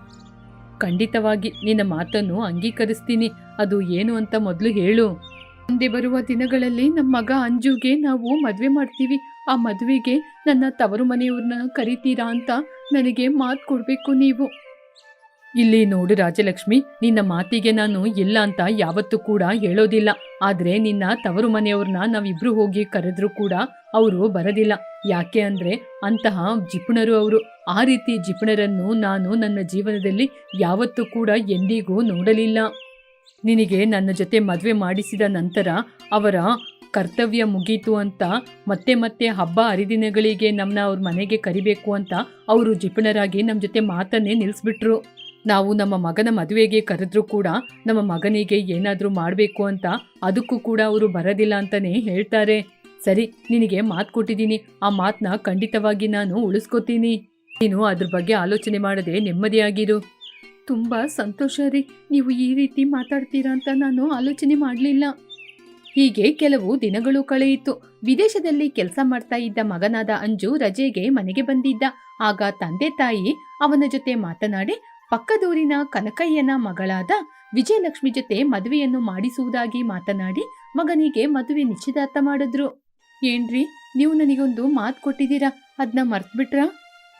ಖಂಡಿತವಾಗಿ ನಿನ್ನ ಮಾತನ್ನು ಅಂಗೀಕರಿಸ್ತೀನಿ. ಅದು ಏನು ಅಂತ ಮೊದಲು ಹೇಳು. ಮುಂದೆ ಬರುವ ದಿನಗಳಲ್ಲಿ ನಮ್ಮ ಮಗ ಅಂಜುಗೆ ನಾವು ಮದುವೆ ಮಾಡ್ತೀವಿ. ಆ ಮದುವೆಗೆ ನನ್ನ ತವರು ಮನೆಯವ್ರನ್ನ ಕರಿತೀರಾ ಅಂತ ನನಗೆ ಮಾತು ಕೊಡಬೇಕು ನೀವು. ಇಲ್ಲಿ ನೋಡು ರಾಜಲಕ್ಷ್ಮಿ, ನಿನ್ನ ಮಾತಿಗೆ ನಾನು ಇಲ್ಲ ಅಂತ ಯಾವತ್ತೂ ಕೂಡ ಹೇಳೋದಿಲ್ಲ. ಆದ್ರೆ ನಿನ್ನ ತವರು ಮನೆಯವ್ರನ್ನ ನಾವಿಬ್ರು ಹೋಗಿ ಕರೆದ್ರೂ ಕೂಡ ಅವರು ಬರೋದಿಲ್ಲ. ಯಾಕೆ ಅಂದ್ರೆ ಅಂತಹ ಜಿಪುಣರು ಅವರು. ಆ ರೀತಿ ಜಿಪುಣರನ್ನು ನಾನು ನನ್ನ ಜೀವನದಲ್ಲಿ ಯಾವತ್ತೂ ಕೂಡ ಎಂದಿಗೂ ನೋಡಲಿಲ್ಲ. ನಿನಗೆ ನನ್ನ ಜೊತೆ ಮದುವೆ ಮಾಡಿಸಿದ ನಂತರ ಅವರ ಕರ್ತವ್ಯ ಮುಗೀತು ಅಂತ ಮತ್ತೆ ಮತ್ತೆ ಹಬ್ಬ ಹರಿದಿನಗಳಿಗೆ ನಮ್ಮನ್ನ ಅವ್ರ ಮನೆಗೆ ಕರಿಬೇಕು ಅಂತ ಅವರು ಜಿಪುಣರಾಗಿ ನಮ್ಮ ಜೊತೆ ಮಾತನ್ನೇ ನಿಲ್ಲಿಸ್ಬಿಟ್ರು ನಾವು ನಮ್ಮ ಮಗನ ಮದುವೆಗೆ ಕರೆದ್ರೂ ಕೂಡ ನಮ್ಮ ಮಗನಿಗೆ ಏನಾದರೂ ಮಾಡಬೇಕು ಅಂತ ಅದಕ್ಕೂ ಕೂಡ ಅವರು ಬರೋದಿಲ್ಲ ಅಂತಲೇ ಹೇಳ್ತಾರೆ. ಸರಿ, ನಿನಗೆ ಮಾತು ಕೊಟ್ಟಿದ್ದೀನಿ. ಆ ಮಾತನ್ನ ಖಂಡಿತವಾಗಿ ನಾನು ಉಳಿಸ್ಕೋತೀನಿ. ನೀನು ಅದ್ರ ಬಗ್ಗೆ ಆಲೋಚನೆ ಮಾಡದೆ ನೆಮ್ಮದಿಯಾಗಿರು. ತುಂಬ ಸಂತೋಷ ರೀ. ನೀವು ಈ ರೀತಿ ಮಾತಾಡ್ತೀರಾ ಅಂತ ನಾನು ಆಲೋಚನೆ ಮಾಡಲಿಲ್ಲ. ಹೀಗೆ ಕೆಲವು ದಿನಗಳು ಕಳೆಯಿತು. ವಿದೇಶದಲ್ಲಿ ಕೆಲಸ ಮಾಡ್ತಾ ಇದ್ದ ಮಗನಾದ ಅಂಜು ರಜೆಗೆ ಮನೆಗೆ ಬಂದಿದ್ದ. ಆಗ ತಂದೆ ತಾಯಿ ಅವನ ಜೊತೆ ಮಾತನಾಡಿ, ಪಕ್ಕದೂರಿನ ಕನಕಯ್ಯನ ಮಗಳಾದ ವಿಜಯಲಕ್ಷ್ಮಿ ಜೊತೆ ಮದುವೆಯನ್ನು ಮಾಡಿಸುವುದಾಗಿ ಮಾತನಾಡಿ ಮಗನಿಗೆ ಮದುವೆ ನಿಶ್ಚಿತಾರ್ಥ ಮಾಡಿದ್ರು. ಏನ್ರಿ, ನೀವು ನನಗೊಂದು ಮಾತು ಕೊಟ್ಟಿದ್ದೀರಾ? ಅದನ್ನ ಮರ್ತ್ಬಿಟ್ರಾ?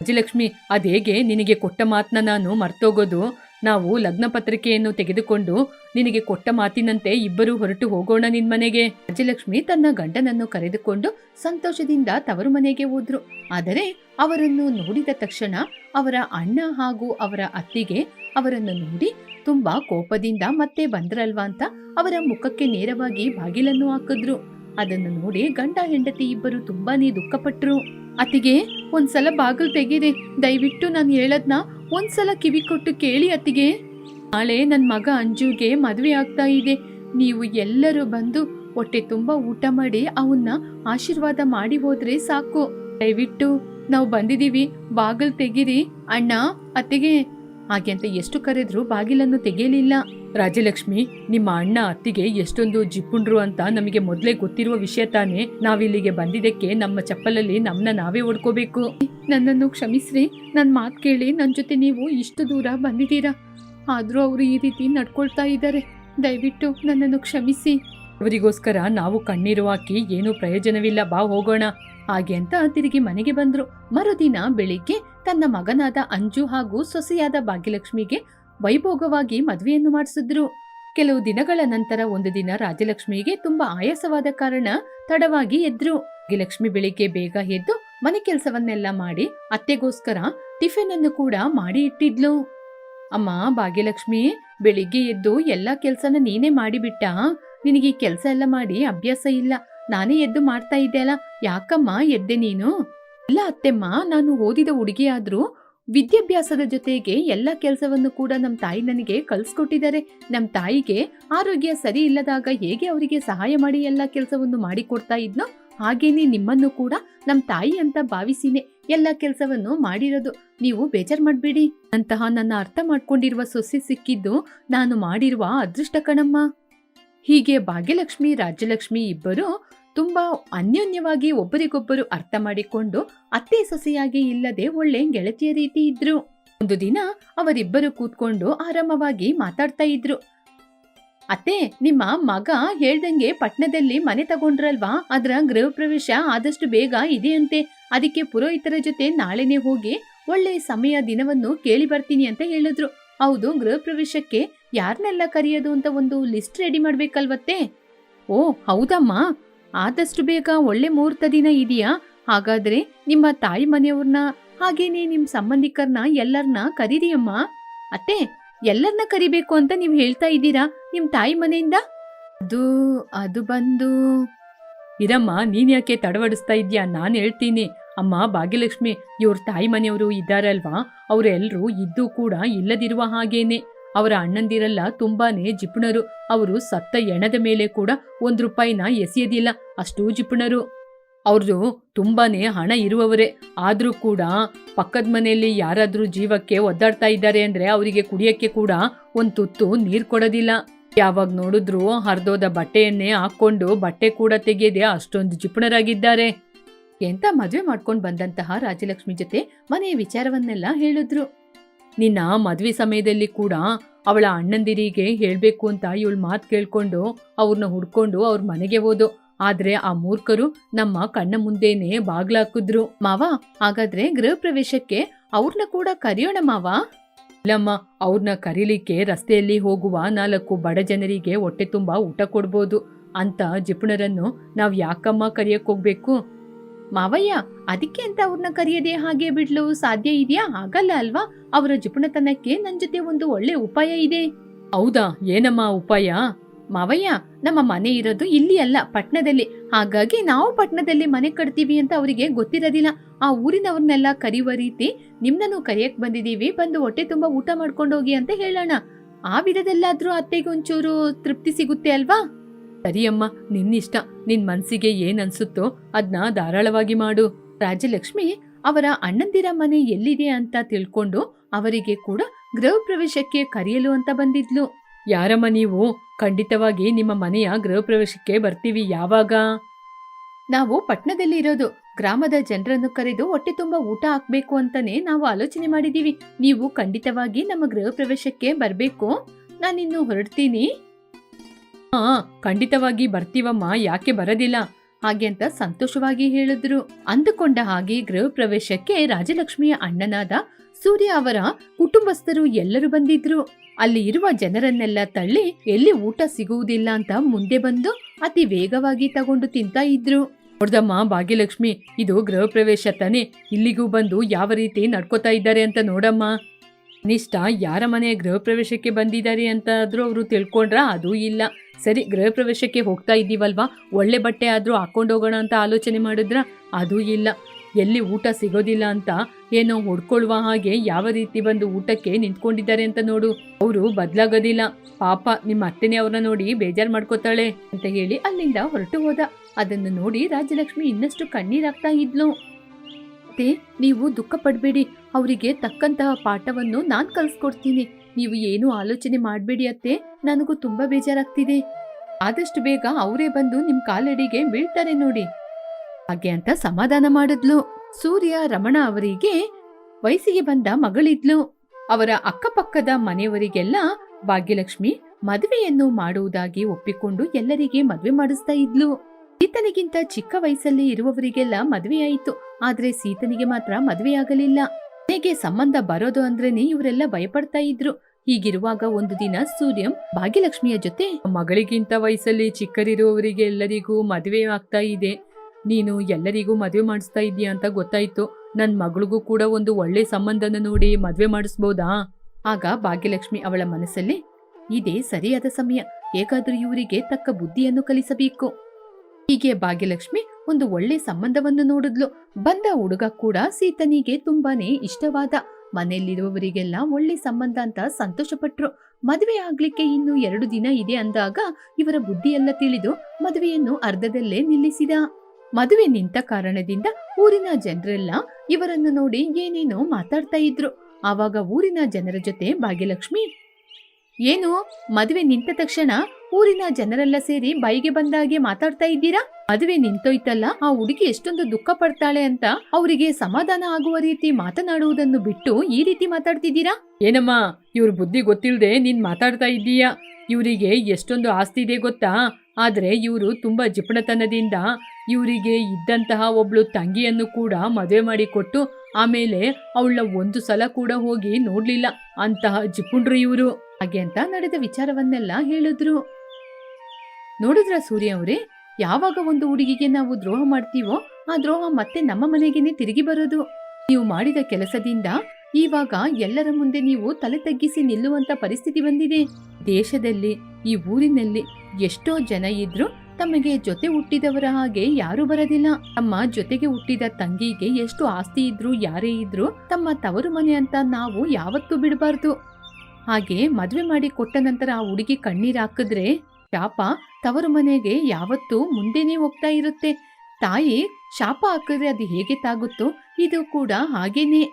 ಅಜಲಕ್ಷ್ಮಿ ಅದೇಗೆ ನಿನಗೆ ಕೊಟ್ಟ ಮಾತನ್ನ ನಾನು ಮರ್ತೋಗೋದು? ನಾವು ಲಗ್ನ ಪತ್ರಿಕೆಯನ್ನು ತೆಗೆದುಕೊಂಡು ನಿನಗೆ ಕೊಟ್ಟ ಮಾತಿನಂತೆ ಇಬ್ಬರು ಹೊರಟು ಹೋಗೋಣ ನಿನ್ ಮನೆಗೆ. ಅಜಿಲಕ್ಷ್ಮಿ ತನ್ನ ಗಂಡನನ್ನು ಕರೆದುಕೊಂಡು ಸಂತೋಷದಿಂದ ತವರು ಮನೆಗೆ ಹೋದ್ರು. ಆದರೆ ಅವರನ್ನು ನೋಡಿದ ತಕ್ಷಣ ಅವರ ಅಣ್ಣ ಹಾಗೂ ಅವರ ಅತ್ತಿಗೆ ಅವರನ್ನು ನೋಡಿ ತುಂಬಾ ಕೋಪದಿಂದ ಮತ್ತೆ ಬಂದ್ರಲ್ವಾ ಅಂತ ಅವರ ಮುಖಕ್ಕೆ ನೇರವಾಗಿ ಬಾಗಿಲನ್ನು ಹಾಕಿದ್ರು. ಅದನ್ನು ನೋಡಿ ಗಂಡ ಹೆಂಡತಿ ಇಬ್ಬರು ತುಂಬಾನೇ ದುಃಖಪಟ್ರು. ಅತ್ತಿಗೆ, ಒಂದ್ಸಲ ಬಾಗಿಲು ತೆಗೀರಿ ದಯವಿಟ್ಟು ನಾನು ಹೇಳದ್ನ ಒಂದ್ಸಲ ಕಿವಿ ಕೊಟ್ಟು ಕೇಳಿ ಅತ್ತಿಗೆ. ನಾಳೆ ನನ್ನ ಮಗ ಅಂಜುಗೆ ಮದುವೆ ಆಗ್ತಾ ಇದೆ. ನೀವು ಎಲ್ಲರೂ ಬಂದು ಹೊಟ್ಟೆ ತುಂಬಾ ಊಟ ಮಾಡಿ ಅವನ್ನ ಆಶೀರ್ವಾದ ಮಾಡಿ ಹೋದ್ರೆ ಸಾಕು. ದಯವಿಟ್ಟು ನಾವು ಬಂದಿದೀವಿ ಬಾಗಿಲು ತೆಗೀರಿ ಅಣ್ಣ, ಅತ್ತಿಗೆ. ಹಾಗೆ ಅಂತ ಎಷ್ಟು ಕರೆದ್ರು ಬಾಗಿಲನ್ನು ತೆಗೆಯಲಿಲ್ಲ. ರಾಜಲಕ್ಷ್ಮಿ ನಿಮ್ಮ ಅಣ್ಣ ಅತ್ತಿಗೆ ಎಷ್ಟೊಂದು ಜಿಪ್ಪುಂಡ್ರು ಅಂತ ನಮಗೆ ಮೊದಲೇ ಗೊತ್ತಿರುವ ವಿಷಯ ತಾನೇ ನಾವಿಲ್ಲಿಗೆ ಬಂದಿದ್ದಕ್ಕೆ ನಮ್ಮ ಚಪ್ಪಲಲ್ಲಿ ನಮ್ಮನ್ನ ನಾವೇ ಹೊಡ್ಕೋಬೇಕು. ನನ್ನನ್ನು ಕ್ಷಮಿಸ್ರಿ ನನ್ನ ಮಾತು ಕೇಳಿ ನನ್ನ ಜೊತೆ ನೀವು ಇಷ್ಟು ದೂರ ಬಂದಿದ್ದೀರಾ? ಆದರೂ ಅವರು ಈ ರೀತಿ ನಡ್ಕೊಳ್ತಾ ಇದ್ದಾರೆ. ದಯವಿಟ್ಟು ನನ್ನನ್ನು ಕ್ಷಮಿಸಿ. ಅವರಿಗೋಸ್ಕರ ನಾವು ಕಣ್ಣೀರು ಹಾಕಿ ಏನೂ ಪ್ರಯೋಜನವಿಲ್ಲ ಬಾ ಹೋಗೋಣ. ಹಾಗೆ ಅಂತ ತಿರುಗಿ ಮನೆಗೆ ಬಂದ್ರು. ಮರುದಿನ ಬೆಳಿಗ್ಗೆ ತನ್ನ ಮಗನಾದ ಅಂಜು ಹಾಗೂ ಸೊಸೆಯಾದ ಭಾಗ್ಯಲಕ್ಷ್ಮಿಗೆ ವೈಭೋಗವಾಗಿ ಮದುವೆಯನ್ನು ಮಾಡಿಸಿದ್ರು. ಕೆಲವು ದಿನಗಳ ನಂತರ ಒಂದು ದಿನ ರಾಜಲಕ್ಷ್ಮಿಗೆ ತುಂಬಾ ಆಯಾಸವಾದ ಕಾರಣ ತಡವಾಗಿ ಎದ್ರು. ಲಕ್ಷ್ಮಿ ಬೆಳಿಗ್ಗೆ ಬೇಗ ಎದ್ದು ಮನೆ ಕೆಲಸವನ್ನೆಲ್ಲ ಮಾಡಿ ಅತ್ತೆಗೋಸ್ಕರ ಟಿಫಿನ್ ಅನ್ನು ಕೂಡ ಮಾಡಿ ಇಟ್ಟಿದ್ಲು. ಅಮ್ಮ ಭಾಗ್ಯಲಕ್ಷ್ಮಿ, ಬೆಳಿಗ್ಗೆ ಎದ್ದು ಎಲ್ಲ ಕೆಲಸನ ನೀನೇ ಮಾಡಿಬಿಟ್ಟ. ನಿನಗೆ ಕೆಲಸ ಎಲ್ಲ ಮಾಡಿ ಅಭ್ಯಾಸ ಇಲ್ಲ. ನಾನೇ ಎದ್ದು ಮಾಡ್ತಾ ಇದ್ದೆ ಅಲ್ಲ. ಯಾಕಮ್ಮ ಎದ್ದೆ ನೀನು? ಇಲ್ಲ ಅತ್ತೆಮ್ಮ, ನಾನು ಓದಿದ ಹುಡುಗಿಯಾದ್ರೂ ವಿದ್ಯಾಭ್ಯಾಸದ ಜೊತೆಗೆ ಎಲ್ಲ ಕೆಲಸವನ್ನು ಕೂಡ ನಮ್ಮ ತಾಯಿ ನನಗೆ ಕಲ್ಸ್ಕೊಟ್ಟಿದ್ದಾರೆ ನಮ್ಮ ತಾಯಿಗೆ ಆರೋಗ್ಯ ಸರಿ ಇಲ್ಲದಾಗ ಹೇಗೆ ಅವರಿಗೆ ಸಹಾಯ ಮಾಡಿ ಎಲ್ಲ ಕೆಲಸವನ್ನು ಮಾಡಿಕೊಡ್ತಾ ಇದ್ನೋ ಹಾಗೇನೆ ನಿಮ್ಮನ್ನು ಕೂಡ ನಮ್ಮ ತಾಯಿ ಅಂತ ಭಾವಿಸಿನೇ ಎಲ್ಲ ಕೆಲಸವನ್ನು ಮಾಡಿರೋದು. ನೀವು ಬೇಜಾರ್ ಮಾಡ್ಬೇಡಿ. ಅಂತಹ ನನ್ನ ಅರ್ಥ ಮಾಡ್ಕೊಂಡಿರುವ ಸೊಸೆ ಸಿಕ್ಕಿದ್ದು ನಾನು ಮಾಡಿರುವ ಅದೃಷ್ಟ ಕಣಮ್ಮ. ಹೀಗೆ ಭಾಗ್ಯಲಕ್ಷ್ಮಿ, ರಾಜ್ಯಲಕ್ಷ್ಮಿ ಇಬ್ಬರು ತುಂಬಾ ಅನ್ಯೋನ್ಯವಾಗಿ ಒಬ್ಬರಿಗೊಬ್ಬರು ಅರ್ಥ ಮಾಡಿಕೊಂಡು ಅತ್ತೆ ಸೊಸೆಯಾಗಿ ಇಲ್ಲದೆ ಒಳ್ಳೆ ಗೆಳತಿಯ ರೀತಿ ಇದ್ರು. ಒಂದು ದಿನ ಅವರಿಬ್ಬರು ಕೂತ್ಕೊಂಡು ಆರಾಮವಾಗಿ ಮಾತಾಡ್ತಾ ಇದ್ರು. ಅತ್ತೆ, ನಿಮ್ಮ ಮಗ ಹೇಳ್ದಂಗೆ ಪಟ್ನದಲ್ಲಿ ಮನೆ ತಗೊಂಡ್ರಲ್ವಾ? ಅದರ ಗೃಹ ಪ್ರವೇಶ ಆದಷ್ಟು ಬೇಗ ಇದೆಯಂತೆ. ಅದಕ್ಕೆ ಪುರೋಹಿತರ ಜೊತೆ ನಾಳೆನೆ ಹೋಗಿ ಒಳ್ಳೆ ಸಮಯ ದಿನವನ್ನು ಕೇಳಿ ಬರ್ತೀನಿ ಅಂತ ಹೇಳಿದ್ರು. ಹೌದು ಗೃಹ ಪ್ರವೇಶಕ್ಕೆ ಯಾರನ್ನೆಲ್ಲ ಕರೆಯೋದು ಅಂತ ಒಂದು ಲಿಸ್ಟ್ ರೆಡಿ ಮಾಡ್ಬೇಕಲ್ವತ್ತೆ? ಓ, ಹೌದಮ್ಮ. ಆದಷ್ಟು ಬೇಗ ಒಳ್ಳೆ ಮುಹೂರ್ತ ದಿನ ಇದೆಯಾ? ಹಾಗಾದ್ರೆ ನಿಮ್ಮ ತಾಯಿ ಮನೆಯವ್ರನ್ನ ಹಾಗೇನೆ ನಿಮ್ ಸಂಬಂಧಿಕರನ್ನ ಎಲ್ಲರನ್ನ ಕರೀರಿ ಅಮ್ಮ ಅತ್ತೆ ಎಲ್ಲರನ್ನ ಕರಿಬೇಕು ಅಂತ ನೀವು ಹೇಳ್ತಾ ಇದ್ದೀರಾ ನಿಮ್ ತಾಯಿ ಮನೆಯಿಂದ? ಅದು ಅದು ಬಂದು. ಇರಮ್ಮ, ನೀನ್ ಯಾಕೆ ತಡವಡಿಸ್ತಾ ಇದ್ಯಾ? ನಾನು ಹೇಳ್ತೀನಿ. ಅಮ್ಮ, ಭಾಗ್ಯಲಕ್ಷ್ಮಿ, ಇವ್ರ ತಾಯಿ ಮನೆಯವರು ಇದ್ದಾರಲ್ವಾ? ಅವರೆಲ್ಲರೂ ಇದ್ದು ಕೂಡ ಇಲ್ಲದಿರುವ ಹಾಗೇನೆ. ಅವರ ಅಣ್ಣಂದಿರೆಲ್ಲ ತುಂಬಾನೇ ಜಿಪುಣರು. ಅವರು ಸತ್ತ ಎಣದ ಮೇಲೆ ಕೂಡ ಒಂದು ರೂಪಾಯಿನ ಎಸೆಯೋದಿಲ್ಲ. ಅಷ್ಟೂ ಜಿಪುಣರು. ಅವ್ರದ್ದು ತುಂಬಾನೇ ಹಣ ಇರುವವರೇ. ಆದರೂ ಕೂಡ ಪಕ್ಕದ ಮನೆಯಲ್ಲಿ ಯಾರಾದರೂ ಜೀವಕ್ಕೆ ಒದ್ದಾಡ್ತಾ ಇದ್ದಾರೆ ಅಂದ್ರೆ ಅವರಿಗೆ ಕುಡಿಯಕ್ಕೆ ಕೂಡ ಒಂದು ತುತ್ತು ನೀರು ಕೊಡೋದಿಲ್ಲ. ಯಾವಾಗ ನೋಡಿದ್ರು ಹರಿದೋದ ಬಟ್ಟೆಯನ್ನೇ ಹಾಕೊಂಡು ಬಟ್ಟೆ ಕೂಡ ತೆಗೆಯದೆ ಅಷ್ಟೊಂದು ಜಿಪುಣರಾಗಿದ್ದಾರೆ. ಎಂತ ಮದುವೆ ಮಾಡ್ಕೊಂಡು ಬಂದಂತಹ ರಾಜಲಕ್ಷ್ಮಿ ಜೊತೆ ಮನೆಯ ವಿಚಾರವನ್ನೆಲ್ಲ ಹೇಳಿದ್ರು. ನಿನ್ನ ಮದ್ವೆ ಸಮಯದಲ್ಲಿ ಕೂಡ ಅವಳ ಅಣ್ಣಂದಿರಿಗೆ ಹೇಳ್ಬೇಕು ಅಂತ ಇವಳ ಮಾತು ಕೇಳ್ಕೊಂಡು ಅವ್ರನ್ನ ಹುಡ್ಕೊಂಡು ಅವ್ರ ಮನೆಗೆ ಹೋದು ಆದ್ರೆ ಆ ಮೂರ್ಖರು ನಮ್ಮ ಕಣ್ಣ ಮುಂದೇನೆ ಬಾಗ್ಲಾಕಿದ್ರು ಮಾವ, ಹಾಗಾದ್ರೆ ಗೃಹ ಪ್ರವೇಶಕ್ಕೆ ಅವ್ರನ್ನ ಕೂಡ ಕರೆಯೋಣ ಮಾವ? ಇಲ್ಲಮ್ಮ ಅವ್ರನ್ನ ಕರೀಲಿಕ್ಕೆ ರಸ್ತೆಯಲ್ಲಿ ಹೋಗುವ ನಾಲ್ಕು ಬಡ ಜನರಿಗೆ ಹೊಟ್ಟೆ ತುಂಬಾ ಊಟ ಕೊಡ್ಬೋದು. ಅಂತ ಜಿಪುಣರನ್ನು ನಾವ್ ಯಾಕಮ್ಮ ಕರೆಯಕ್ಕೆ ಹೋಗ್ಬೇಕು? ಮಾವಯ್ಯ ಅದಕ್ಕೆ ಅಂತ ಅವ್ರನ್ನ ಕರೆಯದೆ ಹಾಗೆ ಬಿಡ್ಲು? ಸಾಧ್ಯ ಇದೆಯಾ? ಆಗಲ್ಲ ಅಲ್ವಾ? ಅವರ ಜಿಪುಣತನಕ್ಕೆ ನನ್ ಜೊತೆ ಒಂದು ಒಳ್ಳೆ ಉಪಾಯ ಇದೆ. ಹೌದಾ? ಏನಮ್ಮ ಉಪಾಯ? ಮಾವಯ್ಯ ನಮ್ಮ ಮನೆ ಇರೋದು ಇಲ್ಲಿ ಅಲ್ಲ ಪಟ್ನದಲ್ಲಿ ಹಾಗಾಗಿ ನಾವು ಪಟ್ಣದಲ್ಲಿ ಮನೆ ಕಟ್ತೀವಿ ಅಂತ ಅವರಿಗೆ ಗೊತ್ತಿರೋದಿಲ್ಲ. ಆ ಊರಿನವ್ರನ್ನೆಲ್ಲ ಕರೆಯುವ ರೀತಿ ನಿಮ್ನನ್ನು ಕರೆಯಕ್ ಬಂದಿದೀವಿ ಬಂದು ಹೊಟ್ಟೆ ತುಂಬಾ ಊಟ ಮಾಡ್ಕೊಂಡು ಹೋಗಿ ಅಂತ ಹೇಳೋಣ. ಆ ವಿಧದಲ್ಲಾದ್ರೂ ಅತ್ತೆಗೆ ಒಂಚೂರು ತೃಪ್ತಿ ಸಿಗುತ್ತೆ ಅಲ್ವಾ? ಸರಿಯಮ್ಮ, ನಿನ್ನಿಷ್ಟ. ನಿನ್ ಮನ್ಸಿಗೆ ಏನ್ ಅನ್ಸುತ್ತೋ ಅದ್ನ ಧಾರಾಳವಾಗಿ ಮಾಡು. ರಾಜಲಕ್ಷ್ಮಿ ಅವರ ಅಣ್ಣಂದಿರ ಮನೆ ಎಲ್ಲಿದೆ ಅಂತ ತಿಳ್ಕೊಂಡು ಅವರಿಗೆ ಕೂಡ ಗೃಹ ಪ್ರವೇಶಕ್ಕೆ ಕರೆಯಲು ಅಂತ ಬಂದಿದ್ಲು. ಯಾರಮ್ಮ ನೀವು? ಖಂಡಿತವಾಗಿ ನಿಮ್ಮ ಮನೆಯ ಗೃಹ ಪ್ರವೇಶಕ್ಕೆ ಬರ್ತೀವಿ ಯಾವಾಗ? ನಾವು ಪಟ್ಟಣದಲ್ಲಿ ಇರೋದು ಗ್ರಾಮದ ಜನರನ್ನು ಕರೆದು ಹೊಟ್ಟೆ ತುಂಬಾ ಊಟ ಹಾಕ್ಬೇಕು ಅಂತಾನೆ ನಾವು ಆಲೋಚನೆ ಮಾಡಿದೀವಿ. ನೀವು ಖಂಡಿತವಾಗಿ ನಮ್ಮ ಗೃಹ ಪ್ರವೇಶಕ್ಕೆ ಬರ್ಬೇಕು. ನಾನಿನ್ನು ಹೊರಡ್ತೀನಿ. ಹಾ, ಖಂಡಿತವಾಗಿ ಬರ್ತೀವಮ್ಮ, ಯಾಕೆ ಬರದಿಲ್ಲ? ಹಾಗೆ ಅಂತ ಸಂತೋಷವಾಗಿ ಹೇಳಿದ್ರು. ಅಂದುಕೊಂಡ ಹಾಗೆ ಗೃಹ ಪ್ರವೇಶಕ್ಕೆ ರಾಜಲಕ್ಷ್ಮಿಯ ಅಣ್ಣನಾದ ಸೂರ್ಯ ಅವರ ಕುಟುಂಬಸ್ಥರು ಎಲ್ಲರೂ ಬಂದಿದ್ರು. ಅಲ್ಲಿ ಇರುವ ಜನರನ್ನೆಲ್ಲ ತಳ್ಳಿ ಎಲ್ಲಿ ಊಟ ಸಿಗುವುದಿಲ್ಲ ಅಂತ ಮುಂದೆ ಬಂದು ಅತಿ ವೇಗವಾಗಿ ತಗೊಂಡು ತಿಂತಾ ಇದ್ರು. ನೋಡ್ದಮ್ಮ ಭಾಗ್ಯಲಕ್ಷ್ಮಿ, ಇದು ಗೃಹ ಪ್ರವೇಶ ತಾನೆ. ಇಲ್ಲಿಗೂ ಬಂದು ಯಾವ ರೀತಿ ನಡ್ಕೋತಾ ಇದ್ದಾರೆ ಅಂತ ನೋಡಮ್ಮ. ಕನಿಷ್ಠ ಯಾರ ಮನೆಯ ಗೃಹ ಪ್ರವೇಶಕ್ಕೆ ಬಂದಿದ್ದಾರೆ ಅಂತಾದರೂ ಅವರು ತಿಳ್ಕೊಂಡ್ರ ಅದೂ ಇಲ್ಲ. ಸರಿ, ಗೃಹ ಪ್ರವೇಶಕ್ಕೆ ಹೋಗ್ತಾ ಇದ್ದೀವಲ್ವಾ? ಒಳ್ಳೆ ಬಟ್ಟೆ ಆದರೂ ಹಾಕೊಂಡು ಹೋಗೋಣ ಅಂತ ಆಲೋಚನೆ ಮಾಡಿದ್ರ ಅದೂ ಇಲ್ಲ. ಎಲ್ಲಿ ಊಟ ಸಿಗೋದಿಲ್ಲ ಅಂತ ಏನೋ ಹೊಡ್ಕೊಳ್ಳುವ ಹಾಗೆ ಯಾವ ರೀತಿ ಬಂದು ಊಟಕ್ಕೆ ನಿಂತ್ಕೊಂಡಿದ್ದಾರೆ ಅಂತ ನೋಡು. ಅವರು ಬದಲಾಗೋದಿಲ್ಲ. ಪಾಪ, ನಿಮ್ಮ ಅತ್ತೆನೇ ಅವ್ರನ್ನ ನೋಡಿ ಬೇಜಾರು ಮಾಡ್ಕೋತಾಳೆ ಅಂತ ಹೇಳಿ ಅಲ್ಲಿಂದ ಹೊರಟು ಹೋದ. ಅದನ್ನು ನೋಡಿ ರಾಜಲಕ್ಷ್ಮಿ ಇನ್ನಷ್ಟು ಕಣ್ಣೀರಾಗ್ತಾ ಇದ್ಲು. ಮತ್ತೆ ನೀವು ದುಃಖ ಪಡಬೇಡಿ. ಅವರಿಗೆ ತಕ್ಕಂತಹ ಪಾಠವನ್ನು ನಾನ್ ಕಲಿಸ್ಕೊಡ್ತೀನಿ. ನೀವು ಏನು ಆಲೋಚನೆ ಮಾಡಬೇಡಿ ಅತ್ತೆ. ನನಗೂ ತುಂಬಾ ಬೇಜಾರಾಗ್ತಿದೆ. ಆದಷ್ಟು ಬೇಗ ಅವರೇ ಬಂದು ನಿಮ್ ಕಾಲಡಿಗೆ ಬೀಳ್ತಾರೆ ನೋಡಿ. ಹಾಗೆ ಅಂತ ಸಮಾಧಾನ ಮಾಡಿದ್ಲು. ಸೂರ್ಯ ರಮಣ ಅವರಿಗೆ ವಯಸ್ಸಿಗೆ ಬಂದ ಮಗಳಿದ್ಲು. ಅವರ ಅಕ್ಕಪಕ್ಕದ ಮನೆಯವರಿಗೆಲ್ಲ ಭಾಗ್ಯಲಕ್ಷ್ಮಿ ಮದುವೆಯನ್ನು ಮಾಡುವುದಾಗಿ ಒಪ್ಪಿಕೊಂಡು ಎಲ್ಲರಿಗೆ ಮದುವೆ ಮಾಡಿಸ್ತಾ ಇದ್ಲು. ಈತನಿಗಿಂತ ಚಿಕ್ಕ ವಯಸ್ಸಲ್ಲಿ ಇರುವವರಿಗೆಲ್ಲ ಮದುವೆಯಾಯಿತು. ಆದ್ರೆ ಸೀತನಿಗೆ ಮಾತ್ರ ಮದುವೆಯಾಗಲಿಲ್ಲ. ಹೇಗೆ ಸಂಬಂಧ ಬರೋದು ಅಂದ್ರೇನೆ ಇವರೆಲ್ಲ ಭಯಪಡ್ತಾ ಇದ್ರು. ಹೀಗಿರುವಾಗ ಒಂದು ದಿನ ಸೂರ್ಯಂ ಭಾಗ್ಯಲಕ್ಷ್ಮಿಯ ಜೊತೆ, ಮಗಳಿಗಿಂತ ವಯಸ್ಸಲ್ಲಿ ಚಿಕ್ಕರಿರುವವರಿಗೆ ಎಲ್ಲರಿಗೂ ಮದುವೆ ಆಗ್ತಾ ಇದೆ. ನೀನು ಎಲ್ಲರಿಗೂ ಮದುವೆ ಮಾಡಿಸ್ತಾ ಇದೀಯಾ ಅಂತ ಗೊತ್ತಾಯ್ತು. ನನ್ ಮಗಳಿಗೂ ಕೂಡ ಒಂದು ಒಳ್ಳೆ ಸಂಬಂಧನ ನೋಡಿ ಮದುವೆ ಮಾಡಿಸ್ಬೋದಾ? ಆಗ ಭಾಗ್ಯಲಕ್ಷ್ಮಿ ಅವಳ ಮನಸ್ಸಲ್ಲಿ, ಇದೇ ಸರಿಯಾದ ಸಮಯ. ಹೇಗಾದ್ರೂ ಇವರಿಗೆ ತಕ್ಕ ಬುದ್ಧಿಯನ್ನು ಕಲಿಸಬೇಕು. ಹೀಗೆ ಭಾಗ್ಯಲಕ್ಷ್ಮಿ ಒಂದು ಒಳ್ಳೆ ಸಂಬಂಧವನ್ನು ನೋಡಿದ್ಲು. ಬಂದ ಹುಡುಗ ಕೂಡ ಸೀತನಿಗೆ ತುಂಬಾನೇ ಇಷ್ಟವಾದ. ಮನೆಯಲ್ಲಿರುವವರಿಗೆಲ್ಲ ಒಳ್ಳೆ ಸಂಬಂಧ ಅಂತ ಸಂತೋಷಪಟ್ರು. ಮದುವೆ ಆಗ್ಲಿಕ್ಕೆ ಇನ್ನು ಎರಡು ದಿನ ಇದೆ ಅಂದಾಗ ಇವರ ಬುದ್ಧಿಯೆಲ್ಲ ತಿಳಿದು ಮದುವೆಯನ್ನು ಅರ್ಧದಲ್ಲೇ ನಿಲ್ಲಿಸಿದ. ಮದುವೆ ನಿಂತ ಕಾರಣದಿಂದ ಊರಿನ ಜನರೆಲ್ಲ ಇವರನ್ನು ನೋಡಿ ಏನೇನೋ ಮಾತಾಡ್ತಾ ಇದ್ರು. ಆವಾಗ ಊರಿನ ಜನರ ಜೊತೆ ಭಾಗ್ಯಲಕ್ಷ್ಮಿ ಏನು, ಮದುವೆ ನಿಂತ ತಕ್ಷಣ ಊರಿನ ಜನರೆಲ್ಲ ಸೇರಿ ಬೈಗೆ ಬಂದಾಗೆ ಮಾತಾಡ್ತಾ ಇದ್ದೀರಾ? ಮದುವೆ ನಿಂತೋಯ್ತಲ್ಲ, ಆ ಹುಡುಗಿ ಎಷ್ಟೊಂದು ದುಃಖ ಪಡ್ತಾಳೆ ಅಂತ ಅವರಿಗೆ ಸಮಾಧಾನ ಆಗುವ ರೀತಿ ಮಾತನಾಡುವುದನ್ನು ಬಿಟ್ಟು ಈ ರೀತಿ ಮಾತಾಡ್ತಿದ್ದೀರಾ? ಏನಮ್ಮ, ಇವ್ರ ಬುದ್ಧಿ ಗೊತ್ತಿಲ್ಲದೆ ನೀನ್ ಮಾತಾಡ್ತಾ ಇದ್ದೀಯಾ? ಇವರಿಗೆ ಎಷ್ಟೊಂದು ಆಸ್ತಿ ಇದೆ ಗೊತ್ತಾ? ಆದ್ರೆ ಇವರು ತುಂಬಾ ಜಿಪಣತನದಿಂದ ಇವರಿಗೆ ಇದ್ದಂತಹ ಒಬ್ಳು ತಂಗಿಯನ್ನು ಕೂಡ ಮದುವೆ ಮಾಡಿ ಕೊಟ್ಟು ಆಮೇಲೆ ಅವಳ ಒಂದು ಸಲ ಕೂಡ ಹೋಗಿ ನೋಡ್ಲಿಲ್ಲ. ಅಂತಹ ಜಿಪುಂಡ್ರು ಇವರು. ಹಾಗೆ ಅಂತ ನಡೆದ ವಿಚಾರವನ್ನೆಲ್ಲ ಹೇಳಿದ್ರು. ನೋಡಿದ್ರ ಸೂರ್ಯ ಅವರೇ, ಯಾವಾಗ ಒಂದು ಹುಡುಗಿಗೆ ನಾವು ದ್ರೋಹ ಮಾಡ್ತೀವೋ, ಆ ದ್ರೋಹ ಮತ್ತೆ ನಮ್ಮ ಮನೆಗೇನೆ ತಿರುಗಿ ಬರೋದು. ನೀವು ಮಾಡಿದ ಕೆಲಸದಿಂದ ಇವಾಗ ಎಲ್ಲರ ಮುಂದೆ ನೀವು ತಲೆ ತಗ್ಗಿಸಿ ನಿಲ್ಲುವಂತ ಪರಿಸ್ಥಿತಿ ಬಂದಿದೆ. ದೇಶದಲ್ಲಿ, ಈ ಊರಿನಲ್ಲಿ ಎಷ್ಟೋ ಜನ ಇದ್ರು ತಮಗೆ ಜೊತೆ ಹುಟ್ಟಿದವರ ಹಾಗೆ ಯಾರು ಬರೋದಿಲ್ಲ. ತಮ್ಮ ಜೊತೆಗೆ ಹುಟ್ಟಿದ ತಂಗಿಗೆ ಎಷ್ಟು ಆಸ್ತಿ ಇದ್ರು, ಯಾರೇ ಇದ್ರು ತಮ್ಮ ತವರು ಮನೆ ಅಂತ ನಾವು ಯಾವತ್ತೂ ಬಿಡಬಾರ್ದು. ಹಾಗೆ ಮದುವೆ ಮಾಡಿ ಕೊಟ್ಟ ನಂತರ ಆ ಹುಡುಗಿ ಕಣ್ಣೀರು ಹಾಕಿದ್ರೆ, ಶಾಪ, ತವರು ಮನೆಗೆ ಯಾವತ್ತೂ ಮುಂದೆನೇ ಹೋಗ್ತಾ ಇರುತ್ತೆ. ತಾಯಿ ಶಾಪ ಹಾಕಿದ್ರೆ ಅದು ಹೇಗೆ ತಾಗುತ್ತೋ, ಇದು ಕೂಡ ಹಾಗೇನೆ.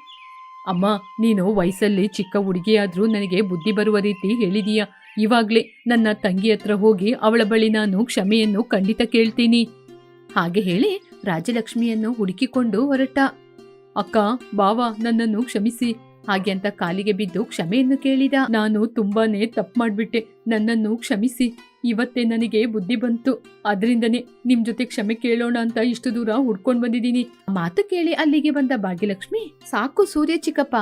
ಅಮ್ಮ, ನೀನು ವಯಸ್ಸಲ್ಲಿ ಚಿಕ್ಕ ಹುಡುಗಿಯಾದರೂ ನನಗೆ ಬುದ್ಧಿ ಬರುವ ರೀತಿ ಹೇಳಿದೀಯ. ಇವಾಗ್ಲೇ ನನ್ನ ತಂಗಿ ಹತ್ರ ಹೋಗಿ ಅವಳ ಬಳಿ ನಾನು ಕ್ಷಮೆಯನ್ನು ಖಂಡಿತ ಕೇಳ್ತೀನಿ. ಹಾಗೆ ಹೇಳಿ ರಾಜಲಕ್ಷ್ಮಿಯನ್ನು ಹುಡುಕಿಕೊಂಡು ಹೊರಟ. ಅಕ್ಕ, ಬಾವ, ನನ್ನನ್ನು ಕ್ಷಮಿಸಿ. ಹಾಗೆ ಅಂತ ಕಾಲಿಗೆ ಬಿದ್ದು ಕ್ಷಮೆಯನ್ನು ಕೇಳಿದ ನಾನು ತುಂಬಾನೇ ತಪ್ಪು ಮಾಡ್ಬಿಟ್ಟೆ. ನನ್ನನ್ನು ಕ್ಷಮಿಸಿ. ಇವತ್ತೇ ನನಗೆ ಬುದ್ಧಿ ಬಂತು. ಅದರಿಂದನೇ ನಿಮ್ ಜೊತೆ ಕ್ಷಮೆ ಕೇಳೋಣ ಅಂತ ಇಷ್ಟು ದೂರ ಹುಡ್ಕೊಂಡ್ ಬಂದಿದ್ದೀನಿ. ಮಾತು ಕೇಳಿ ಅಲ್ಲಿಗೆ ಬಂದ ಭಾಗ್ಯಲಕ್ಷ್ಮಿ, ಸಾಕು ಸೂರ್ಯ ಚಿಕ್ಕಪ್ಪ,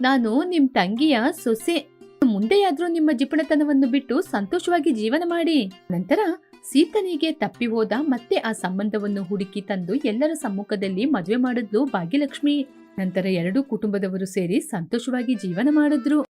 ನಾನು ನಿಮ್ ತಂಗಿಯ ಸೊಸೆ. ಮುಂದೆಯಾದ್ರೂ ನಿಮ್ಮ ಜಿಪಣತನವನ್ನು ಬಿಟ್ಟು ಸಂತೋಷವಾಗಿ ಜೀವನ ಮಾಡಿ. ನಂತರ ಸೀತನಿಗೆ ತಪ್ಪಿ ಹೋದ ಮತ್ತೆ ಆ ಸಂಬಂಧವನ್ನು ಹುಡುಕಿ ತಂದು ಎಲ್ಲರ ಸಮ್ಮುಖದಲ್ಲಿ ಮದುವೆ ಮಾಡಿದ್ಲು ಭಾಗ್ಯಲಕ್ಷ್ಮಿ. ನಂತರ ಎರಡೂ ಕುಟುಂಬದವರು ಸೇರಿ ಸಂತೋಷವಾಗಿ ಜೀವನ ಮಾಡಿದ್ರು.